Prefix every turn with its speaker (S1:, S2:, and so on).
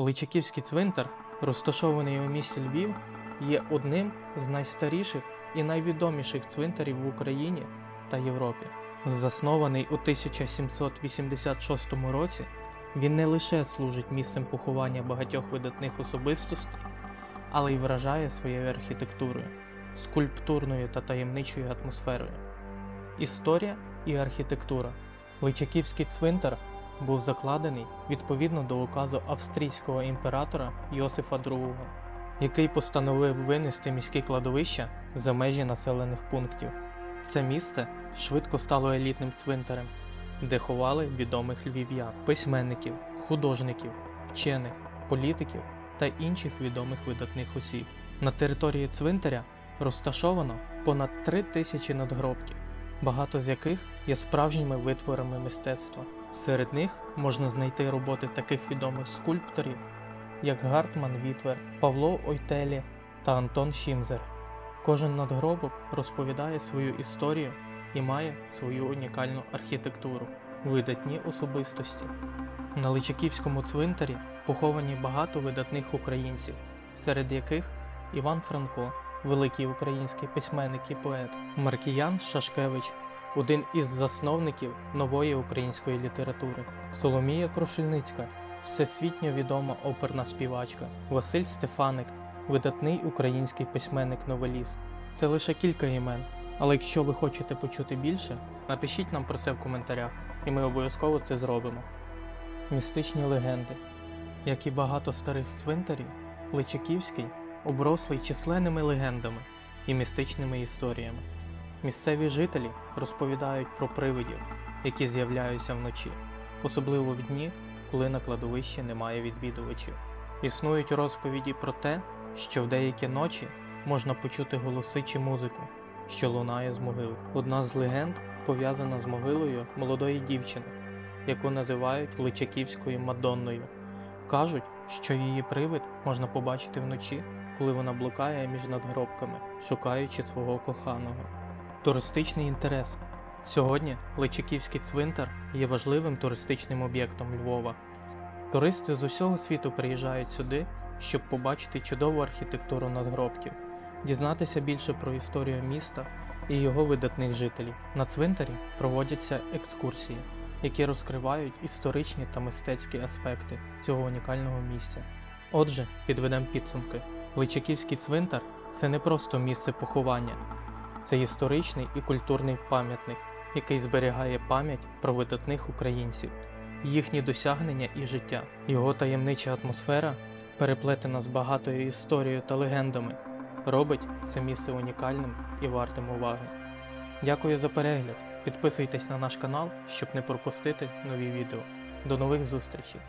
S1: Личаківський цвинтар, розташований у місті Львів, є одним з найстаріших і найвідоміших цвинтарів в Україні та Європі. Заснований у 1786 році, він не лише служить місцем поховання багатьох видатних особистостей, але й вражає своєю архітектурою, скульптурною та таємничою атмосферою. Історія і архітектура. Личаківський цвинтар був закладений відповідно до указу австрійського імператора Йосифа II, який постановив винести міські кладовища за межі населених пунктів. Це місце швидко стало елітним цвинтарем, де ховали відомих львів'ян, письменників, художників, вчених, політиків та інших відомих видатних осіб. На території цвинтаря розташовано понад три тисячі надгробків, багато з яких є справжніми витворами мистецтва. Серед них можна знайти роботи таких відомих скульпторів, як Гартман Вітвер, Павло Ойтелі та Антон Шімзер. Кожен надгробок розповідає свою історію і має свою унікальну архітектуру, видатні особистості. На Личаківському цвинтарі поховані багато видатних українців, серед яких Іван Франко, великий український письменник і поет, Маркіян Шашкевич, один із засновників нової української літератури, Соломія Крушельницька, всесвітньо відома оперна співачка, Василь Стефаник, видатний український письменник-новеліст. Це лише кілька імен. Але якщо ви хочете почути більше, напишіть нам про це в коментарях, і ми обов'язково це зробимо. Містичні легенди. Як і багато старих цвинтарів, Личаківський оброслий численними легендами і містичними історіями. Місцеві жителі розповідають про привидів, які з'являються вночі, особливо в дні, коли на кладовищі немає відвідувачів. Існують розповіді про те, що в деякі ночі можна почути голоси чи музику, що лунає з могил. Одна з легенд пов'язана з могилою молодої дівчини, яку називають Личаківською Мадонною. Кажуть, що її привид можна побачити вночі, коли вона блукає між надгробками, шукаючи свого коханого. Туристичний інтерес. Сьогодні Личаківський цвинтар є важливим туристичним об'єктом Львова. Туристи з усього світу приїжджають сюди, щоб побачити чудову архітектуру надгробків, дізнатися більше про історію міста і його видатних жителів. На цвинтарі проводяться екскурсії, які розкривають історичні та мистецькі аспекти цього унікального місця. Отже, підведемо підсумки. Личаківський цвинтар це не просто місце поховання, це історичний і культурний пам'ятник, який зберігає пам'ять про видатних українців, їхні досягнення і життя. Його таємнича атмосфера, переплетена з багатою історією та легендами, робить це місце унікальним і вартим уваги. Дякую за перегляд. Підписуйтесь на наш канал, щоб не пропустити нові відео. До нових зустрічей!